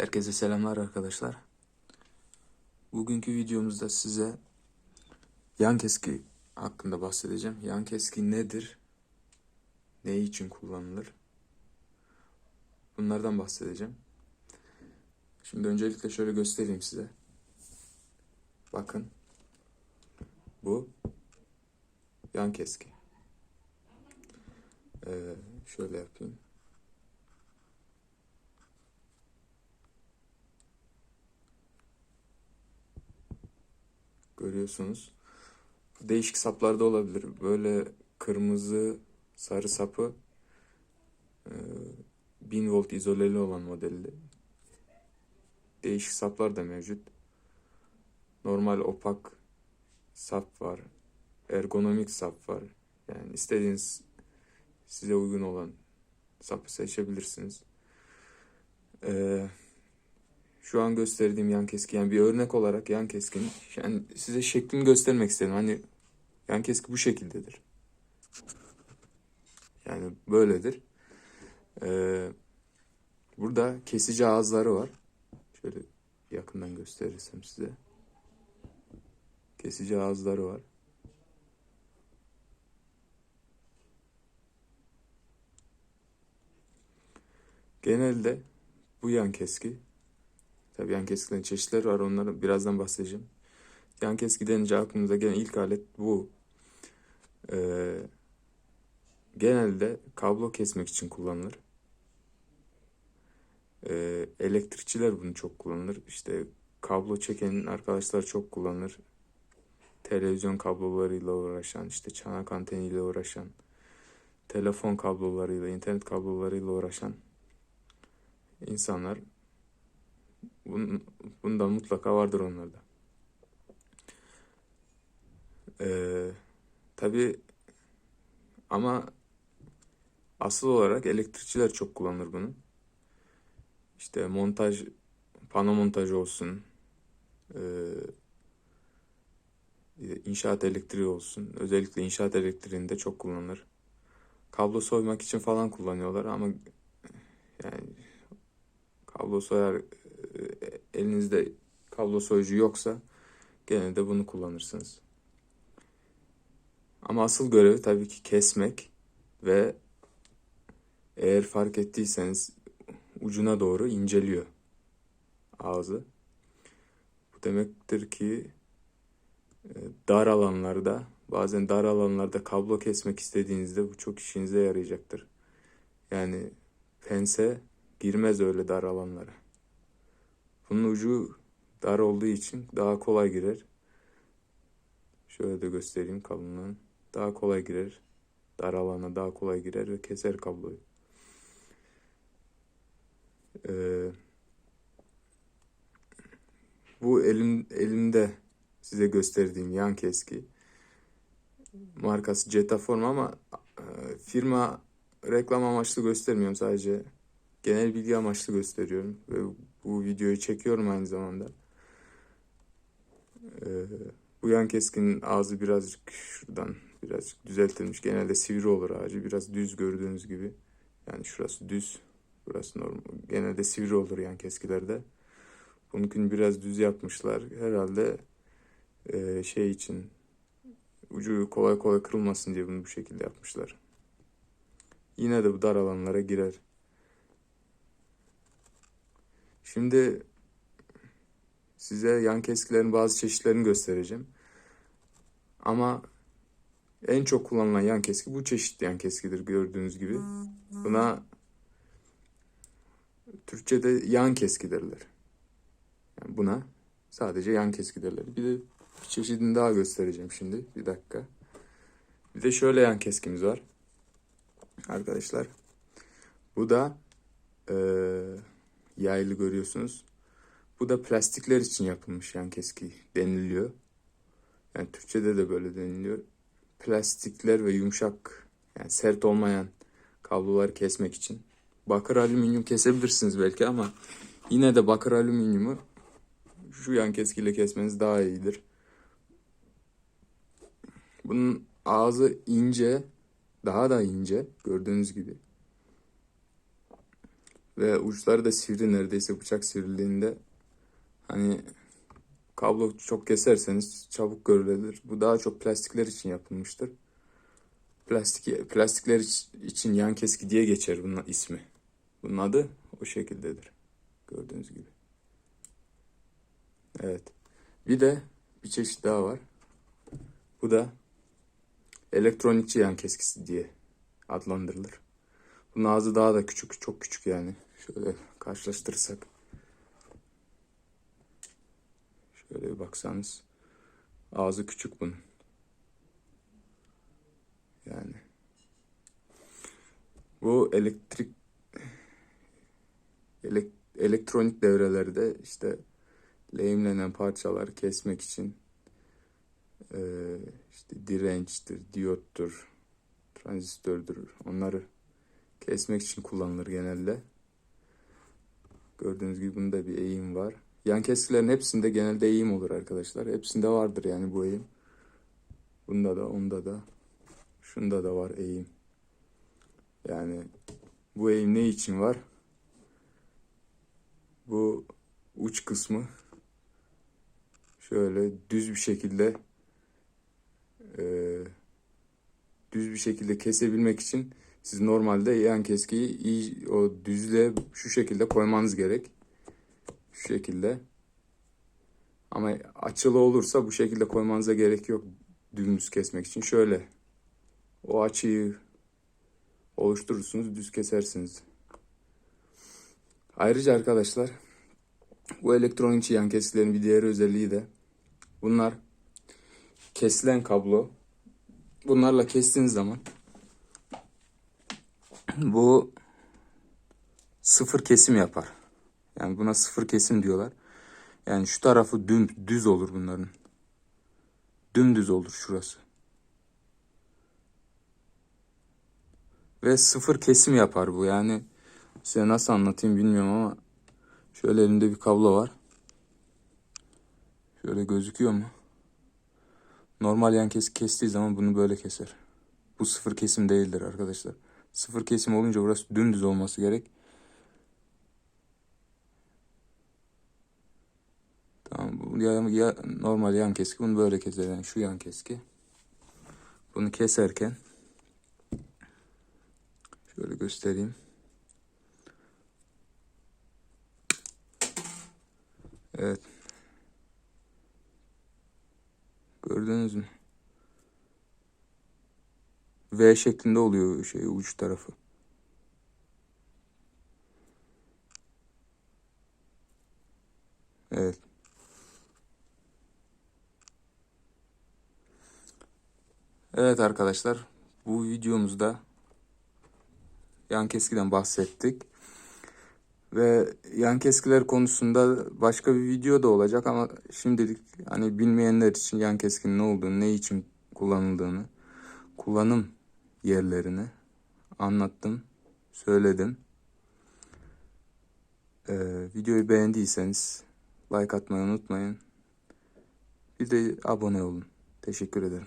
Herkese selamlar arkadaşlar. Bugünkü videomuzda size yan keski hakkında bahsedeceğim. Yan keski nedir? Ne için kullanılır? Bunlardan bahsedeceğim. Şimdi öncelikle şöyle göstereyim size. Bakın. Bu yan keski. Ee, şöyle yapayım. Görüyorsunuz. Değişik saplarda olabilir. Böyle kırmızı, sarı sapı e, 1000 volt izoleli olan modelde. Değişik saplar da mevcut. Normal opak sap var. Ergonomik sap var. Yani istediğiniz size uygun olan sapı seçebilirsiniz. Ee, şu an gösterdiğim yan keski yani bir örnek olarak yan keskin yani size şeklini göstermek istedim. Hani yan keski bu şekildedir. Yani böyledir. Ee, burada kesici ağızları var. Şöyle yakından gösterirsem size. Kesici ağızları var. Genelde bu yan keski Tabii yan keskilerin çeşitleri var. Onları birazdan bahsedeceğim. Yan keski denince aklımıza gelen ilk alet bu. Ee, genelde kablo kesmek için kullanılır. Ee, elektrikçiler bunu çok kullanır. İşte kablo çeken arkadaşlar çok kullanır. Televizyon kablolarıyla uğraşan, işte çanak anteniyle uğraşan, telefon kablolarıyla, internet kablolarıyla uğraşan insanlar Bun, bundan mutlaka vardır onlarda. Ee, tabii ama asıl olarak elektrikçiler çok kullanır bunu. İşte montaj, pano montajı olsun, e, inşaat elektriği olsun. Özellikle inşaat elektriğinde çok kullanılır. Kablo soymak için falan kullanıyorlar ama yani kablo soyar elinizde kablo soyucu yoksa genelde bunu kullanırsınız. Ama asıl görevi tabii ki kesmek ve eğer fark ettiyseniz ucuna doğru inceliyor ağzı. Bu demektir ki e, dar alanlarda bazen dar alanlarda kablo kesmek istediğinizde bu çok işinize yarayacaktır. Yani pense girmez öyle dar alanlara. Bunun ucu dar olduğu için daha kolay girer. Şöyle de göstereyim kalınlığını. Daha kolay girer. Dar alana daha kolay girer ve keser kabloyu. Ee, bu elim elimde size gösterdiğim yan keski markası Jetaform ama e, firma reklam amaçlı göstermiyorum sadece genel bilgi amaçlı gösteriyorum ve bu videoyu çekiyorum aynı zamanda. Ee, bu yan keskinin ağzı birazcık şuradan birazcık düzeltilmiş. Genelde sivri olur ağacı. Biraz düz gördüğünüz gibi. Yani şurası düz. Burası normal. Genelde sivri olur yan keskilerde. Bununkini biraz düz yapmışlar. Herhalde e, şey için ucu kolay kolay kırılmasın diye bunu bu şekilde yapmışlar. Yine de bu dar alanlara girer. Şimdi size yan keskilerin bazı çeşitlerini göstereceğim. Ama en çok kullanılan yan keski bu çeşit yan keskidir gördüğünüz gibi. Buna Türkçe'de yan keski derler. Yani buna sadece yan keski derler. Bir de bir çeşidini daha göstereceğim şimdi. Bir dakika. Bir de şöyle yan keskimiz var. Arkadaşlar. Bu da eee yaylı görüyorsunuz. Bu da plastikler için yapılmış yan keski deniliyor. Yani Türkçe'de de böyle deniliyor. Plastikler ve yumuşak yani sert olmayan kabloları kesmek için. Bakır alüminyum kesebilirsiniz belki ama yine de bakır alüminyumu şu yan keskiyle kesmeniz daha iyidir. Bunun ağzı ince, daha da ince gördüğünüz gibi. Ve uçları da sivri neredeyse bıçak sivriliğinde. Hani kablo çok keserseniz çabuk görülebilir. Bu daha çok plastikler için yapılmıştır. Plastik, plastikler iç- için yan keski diye geçer bunun ismi. Bunun adı o şekildedir. Gördüğünüz gibi. Evet. Bir de bir çeşit daha var. Bu da elektronikçi yan keskisi diye adlandırılır. Ağzı daha da küçük, çok küçük yani. Şöyle karşılaştırırsak. Şöyle bir baksanız. Ağzı küçük bunun. Yani. Bu elektrik elek- elektronik devrelerde işte lehimlenen parçaları kesmek için eee, işte dirençtir, diyottur, transistördür. Onları kesmek için kullanılır genelde. Gördüğünüz gibi bunda bir eğim var. Yan keskilerin hepsinde genelde eğim olur arkadaşlar. Hepsinde vardır yani bu eğim. Bunda da, onda da, şunda da var eğim. Yani bu eğim ne için var? Bu uç kısmı şöyle düz bir şekilde eee, düz bir şekilde kesebilmek için siz normalde yan keskiyi iyi o düzle şu şekilde koymanız gerek. Şu şekilde. Ama açılı olursa bu şekilde koymanıza gerek yok dümdüz kesmek için. Şöyle o açıyı oluşturursunuz, düz kesersiniz. Ayrıca arkadaşlar bu elektronik yan keskilerin bir diğer özelliği de bunlar kesilen kablo. Bunlarla kestiğiniz zaman bu sıfır kesim yapar. Yani buna sıfır kesim diyorlar. Yani şu tarafı düm, düz olur bunların. Dümdüz olur şurası. Ve sıfır kesim yapar bu. Yani size nasıl anlatayım bilmiyorum ama şöyle elimde bir kablo var. Şöyle gözüküyor mu? Normal yan kes kestiği zaman bunu böyle keser. Bu sıfır kesim değildir arkadaşlar. Sıfır kesim olunca burası dümdüz olması gerek. Tamam ya, ya normal yan keski bunu böyle keser yani şu yan keski. Bunu keserken şöyle göstereyim. Evet. Gördünüz mü? V şeklinde oluyor şey uç tarafı. Evet. Evet arkadaşlar, bu videomuzda yan keskiden bahsettik. Ve yan keskiler konusunda başka bir video da olacak ama şimdilik hani bilmeyenler için yan keskinin ne olduğunu, ne için kullanıldığını, kullanım yerlerini anlattım, söyledim. Ee, videoyu beğendiyseniz like atmayı unutmayın. Bir de abone olun. Teşekkür ederim.